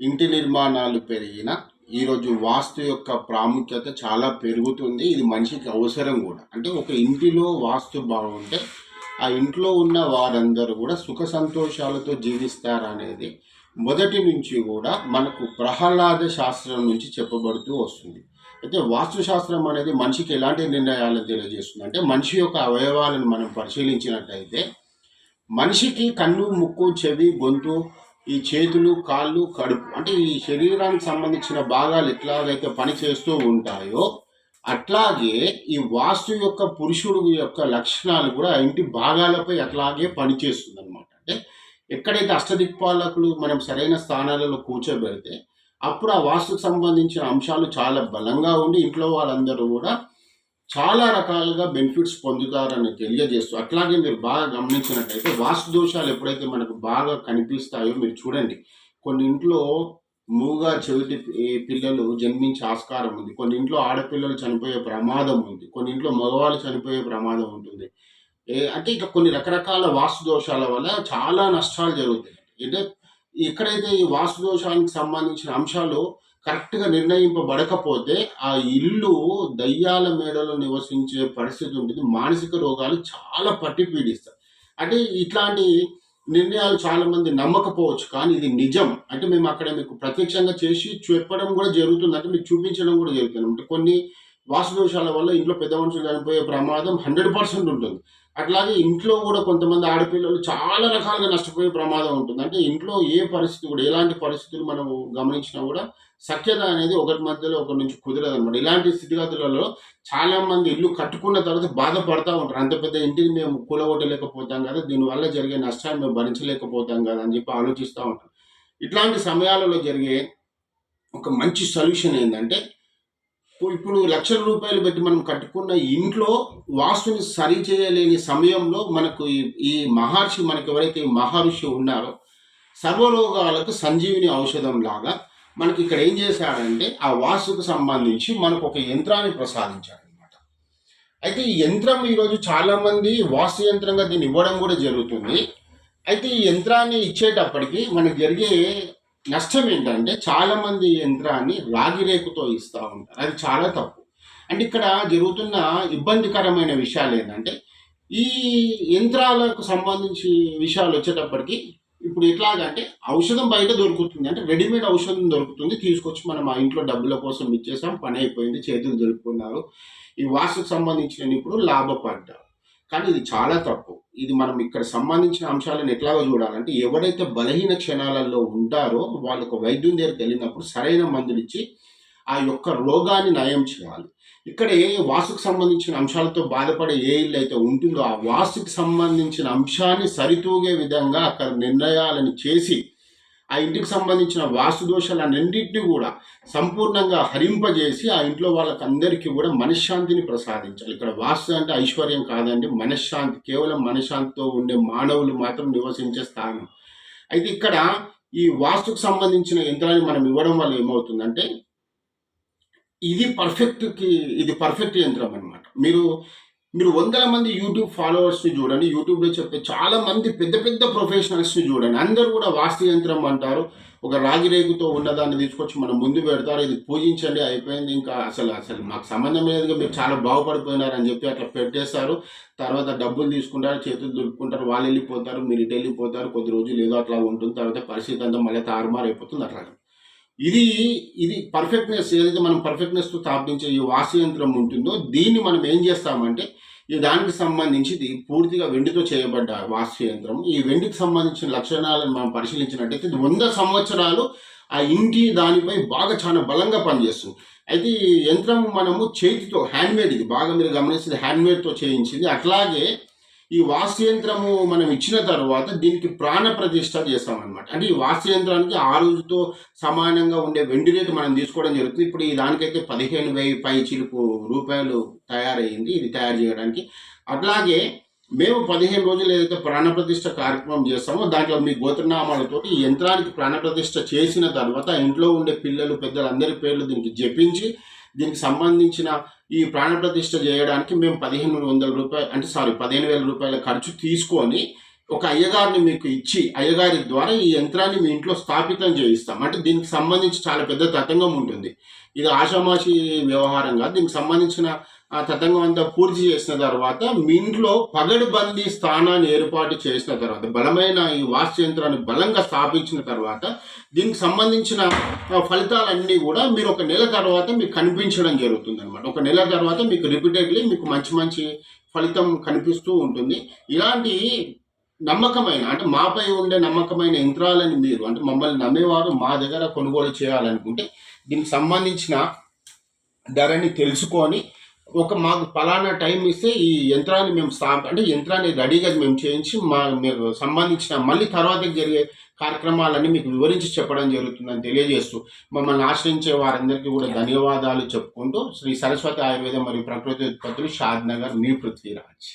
ఇంటి నిర్మాణాలు పెరిగిన ఈరోజు వాస్తు యొక్క ప్రాముఖ్యత చాలా పెరుగుతుంది. ఇది మనిషికి అవసరం కూడా. అంటే ఒక ఇంటిలో వాస్తు బాగుంటే ఆ ఇంట్లో ఉన్న వారందరూ కూడా సుఖ సంతోషాలతో జీవిస్తారనేది మొదటి నుంచి కూడా మనకు ప్రహ్లాద శాస్త్రం నుంచి చెప్పబడుతూ వస్తుంది. అయితే వాస్తు శాస్త్రం అనేది మనిషికి ఎలాంటి నిర్ణయాలను తెలియజేస్తుంది? అంటే మనిషి యొక్క అవయవాలను మనం పరిశీలించినట్టయితే మనిషికి కన్ను ముక్కు చెవి గొంతు ఈ చేతులు కాళ్ళు కడుపు అంటే ఈ శరీరానికి సంబంధించిన భాగాలు ఎట్లాగైతే పని చేస్తూ ఉంటాయో అట్లాగే ఈ వాస్తు యొక్క పురుషుడు యొక్క లక్షణాలు కూడా ఇంటి భాగాలపై అట్లాగే పనిచేస్తుంది అనమాట అంటే ఎక్కడైతే అష్టదిక్పాలకులు మనం సరైన స్థానాలలో కూర్చోబెడితే అప్పుడు ఆ వాస్తుకు సంబంధించిన అంశాలు చాలా బలంగా ఉండి ఇంట్లో వాళ్ళందరూ కూడా చాలా రకాలుగా బెనిఫిట్స్ పొందుతారని తెలియజేస్తూ అట్లాగే మీరు బాగా గమనించినట్టయితే వాస్తు దోషాలు ఎప్పుడైతే మనకు బాగా కనిపిస్తాయో మీరు చూడండి. కొన్ని ఇంట్లో మూగా చెవిటి పిల్లలు జన్మించే ఆస్కారం ఉంది. కొన్ని ఇంట్లో ఆడపిల్లలు చనిపోయే ప్రమాదం ఉంది. కొన్ని ఇంట్లో మగవాళ్ళు చనిపోయే ప్రమాదం ఉంటుంది. అంటే ఇక కొన్ని రకరకాల వాస్తు దోషాల వల్ల చాలా నష్టాలు జరుగుతాయి. అంటే ఎక్కడైతే ఈ వాస్తు దోషానికి సంబంధించిన అంశాలు కరెక్ట్గా నిర్ణయింపబడకపోతే ఆ ఇల్లు దయ్యాల మేడలో నివసించే పరిస్థితి ఉంటుంది. మానసిక రోగాలు చాలా పట్టి పీడిస్తాయి. అంటే ఇట్లాంటి నిర్ణయాలు చాలా మంది నమ్మకపోవచ్చు. కానీ ఇది నిజం. అంటే మేము అక్కడ మీకు ప్రత్యక్షంగా చేసి చెప్పడం కూడా జరుగుతుంది. అంటే మీకు చూపించడం కూడా జరుగుతుంది. అంటే కొన్ని వాస్తుదోషాల వల్ల ఇంట్లో పెద్ద మనుషులు చనిపోయే ప్రమాదం హండ్రెడ్ పర్సెంట్ ఉంటుంది. అట్లాగే ఇంట్లో కూడా కొంతమంది ఆడపిల్లలు చాలా రకాలుగా నష్టపోయే ప్రమాదం ఉంటుంది. అంటే ఇంట్లో ఏ పరిస్థితి కూడా ఎలాంటి పరిస్థితులు మనం గమనించినా కూడా సఖ్యత అనేది ఒకటి మధ్యలో ఒకరి నుంచి కుదరదు అనమాట ఇలాంటి స్థితిగతులలో చాలా మంది ఇల్లు కట్టుకున్న తర్వాత బాధపడతా ఉంటారు. అంత పెద్ద ఇంటిని మేము కూలగొట్టలేకపోతాం కదా దీనివల్ల జరిగే నష్టాన్ని మేము భరించలేకపోతాం కదా అని చెప్పి ఆలోచిస్తూ ఉంటాం ఇట్లాంటి సమయాలలో జరిగే ఒక మంచి సొల్యూషన్ ఏంటంటే ఇప్పుడు లక్షల రూపాయలు పెట్టి మనం కట్టుకున్న ఇంట్లో వాస్తుని సరి చేయలేని సమయంలో మనకు ఈ ఈ మహర్షి మనకు ఎవరైతే మహర్షి ఉన్నారో సర్వరోగాలకు సంజీవిని ఔషధం లాగా మనకి ఇక్కడ ఏం చేశాడంటే ఆ వాస్తుకు సంబంధించి మనకు ఒక యంత్రాన్ని ప్రసాదించాడు అనమాట అయితే ఈ యంత్రం ఈరోజు చాలామంది వాస్తు యంత్రంగా దీన్ని ఇవ్వడం కూడా జరుగుతుంది. అయితే ఈ యంత్రాన్ని ఇచ్చేటప్పటికి మనకు జరిగే నష్టం ఏంటంటే చాలా మంది యంత్రాన్ని రాగి రేకుతో ఇస్తూ ఉంటారు. అది చాలా తప్పు. అంటే ఇక్కడ జరుగుతున్న ఇబ్బందికరమైన విషయాలు ఏంటంటే ఈ యంత్రాలకు సంబంధించి విషయాలు వచ్చేటప్పటికి ఇప్పుడు ఎట్లాగంటే ఔషధం బయట దొరుకుతుంది. అంటే రెడీమేడ్ ఔషధం దొరుకుతుంది. తీసుకొచ్చి మనం ఆ ఇంట్లో డబ్బుల కోసం ఇచ్చేసాం పని అయిపోయింది చేతులు దొరుకుతున్నారు ఈ వాసుకు సంబంధించిన ఇప్పుడు లాభపడ్డారు. కానీ ఇది చాలా తప్పు. ఇది మనం ఇక్కడ సంబంధించిన అంశాలను ఎట్లాగో చూడాలంటే ఎవరైతే బలహీన క్షణాలలో ఉంటారో వాళ్ళకు వైద్యం దగ్గరికి వెళ్ళినప్పుడు సరైన మందులు ఇచ్చి ఆ యొక్క రోగాన్ని నయం చేయాలి. ఇక్కడ ఏ వాసుకు సంబంధించిన అంశాలతో బాధపడే ఏ ఇల్లు అయితే ఉంటుందో ఆ వాస్తుకు సంబంధించిన అంశాన్ని సరితూగే విధంగా అక్కడ నిర్ణయాలను చేసి ఆ ఇంటికి సంబంధించిన వాస్తు దోషాలన్నింటినీ కూడా సంపూర్ణంగా హరింపజేసి ఆ ఇంట్లో వాళ్ళకి అందరికీ కూడా మనశ్శాంతిని ప్రసాదించాలి. ఇక్కడ వాస్తు అంటే ఐశ్వర్యం కాదండి. మనశ్శాంతి కేవలం మనశ్శాంతితో ఉండే మానవులు మాత్రం నివసించే స్థానం. అయితే ఇక్కడ ఈ వాస్తుకు సంబంధించిన యంత్రాన్ని మనం ఇవ్వడం వల్ల ఏమవుతుందంటే ఇది పర్ఫెక్ట్కి ఇది పర్ఫెక్ట్ యంత్రం అనమాట మీరు మీరు వందల మంది యూట్యూబ్ ఫాలోవర్స్ని చూడండి. యూట్యూబ్లో చెప్పే చాలా మంది పెద్ద పెద్ద ప్రొఫెషనల్స్ని చూడండి. అందరూ కూడా వాస్తు యంత్రం అంటారు. ఒక రాగి రేగుతో ఉన్నదాన్ని తీసుకొచ్చి మనం ముందు పెడతారు. ఇది పూజించండి అయిపోయింది. ఇంకా అసలు అసలు మాకు సంబంధం లేదుగా మీరు చాలా బాగుపడిపోయినారని చెప్పి అట్లా పెట్టేస్తారు. తర్వాత డబ్బులు తీసుకుంటారు చేతులు దులుపుకుంటారు వాళ్ళు వెళ్ళిపోతారు మీరు ఇటు వెళ్ళిపోతారు. కొద్ది రోజులు ఏదో అట్లా ఉంటుంది. తర్వాత పరిస్థితి అంతా మళ్ళీ తారుమారు అయిపోతుంది అట్లా. ఇది ఇది పర్ఫెక్ట్నెస్ ఏదైతే మనం పర్ఫెక్ట్నెస్తో స్థాపించే ఈ వాసయంత్రం యంత్రం ఉంటుందో దీన్ని మనం ఏం చేస్తామంటే ఈ దానికి సంబంధించి ఇది పూర్తిగా వెండితో చేయబడ్డ వాస్తు యంత్రం ఈ వెండికి సంబంధించిన లక్షణాలను మనం పరిశీలించినట్టయితే ఇది వంద సంవత్సరాలు ఆ ఇంటి దానిపై బాగా చాలా బలంగా పనిచేస్తుంది. అయితే ఈ యంత్రం మనము చేతితో హ్యాండ్మేడ్ ఇది. బాగా మీరు గమనిస్తే హ్యాండ్మేడ్తో చేయించింది. అట్లాగే ఈ వాస్తు యంత్రము మనం ఇచ్చిన తర్వాత దీనికి ప్రాణ ప్రతిష్ట చేస్తామన్నమాట. అంటే ఈ వాస్తు యంత్రానికి ఆ రోజుతో సమానంగా ఉండే వెండి రేటు మనం తీసుకోవడం జరుగుతుంది. ఇప్పుడు ఈ దానికైతే పదిహేను వెయ్యి పై చిలుపు రూపాయలు తయారైంది ఇది తయారు చేయడానికి. అట్లాగే మేము పదిహేను రోజులు ఏదైతే ప్రాణప్రతిష్ఠ కార్యక్రమం చేస్తామో దాంట్లో మీ గోత్రనామాలతో ఈ యంత్రానికి ప్రాణప్రతిష్ఠ చేసిన తర్వాత ఇంట్లో ఉండే పిల్లలు పెద్దలు అందరి పేర్లు దీనికి జపించి దీనికి సంబంధించిన ఈ ప్రాణప్రతిష్ఠ చేయడానికి మేము పదిహేను వందల రూపాయలు అంటే సారీ పదిహేను వేల రూపాయల ఖర్చు తీసుకొని ఒక అయ్యగారిని మీకు ఇచ్చి అయ్యగారి ద్వారా ఈ యంత్రాన్ని మీ ఇంట్లో స్థాపితం చేయిస్తాం. అంటే దీనికి సంబంధించి చాలా పెద్ద తతంగం ఉంటుంది. ఇది ఆషామాషి వ్యవహారంగా దీనికి సంబంధించిన తతంగం అంతా పూర్తి చేసిన తర్వాత మీ ఇంట్లో పగడుబందీ స్థానాన్ని ఏర్పాటు చేసిన తర్వాత బలమైన ఈ వాస్తు యంత్రాన్ని బలంగా స్థాపించిన తర్వాత దీనికి సంబంధించిన ఫలితాలన్నీ కూడా మీరు ఒక నెల తర్వాత మీకు కనిపించడం జరుగుతుంది అనమాట ఒక నెల తర్వాత మీకు రిపీటెడ్లీ మీకు మంచి మంచి ఫలితం కనిపిస్తూ ఉంటుంది. ఇలాంటి నమ్మకమైన అంటే మాపై ఉండే నమ్మకమైన యంత్రాలని మీరు అంటే మమ్మల్ని నమ్మేవారు మా దగ్గర కొనుగోలు చేయాలనుకుంటే దీనికి సంబంధించిన ధరని తెలుసుకొని ఒక మాకు ఫలానా టైం ఇస్తే ఈ యంత్రాన్ని మేము స్థా అంటే యంత్రాన్ని రెడీగా మేము చేయించి మా మీకు సంబంధించిన మళ్ళీ తర్వాత జరిగే కార్యక్రమాలన్నీ మీకు వివరించి చెప్పడం జరుగుతుందని తెలియజేస్తూ మమ్మల్ని ఆశ్రయించే వారందరికీ కూడా ధన్యవాదాలు చెప్పుకుంటూ శ్రీ సరస్వతి ఆయుర్వేదం మరియు ప్రకృతి ఉత్పత్తులు షాద్ నగర్ మీ పృథ్వీరాజ్.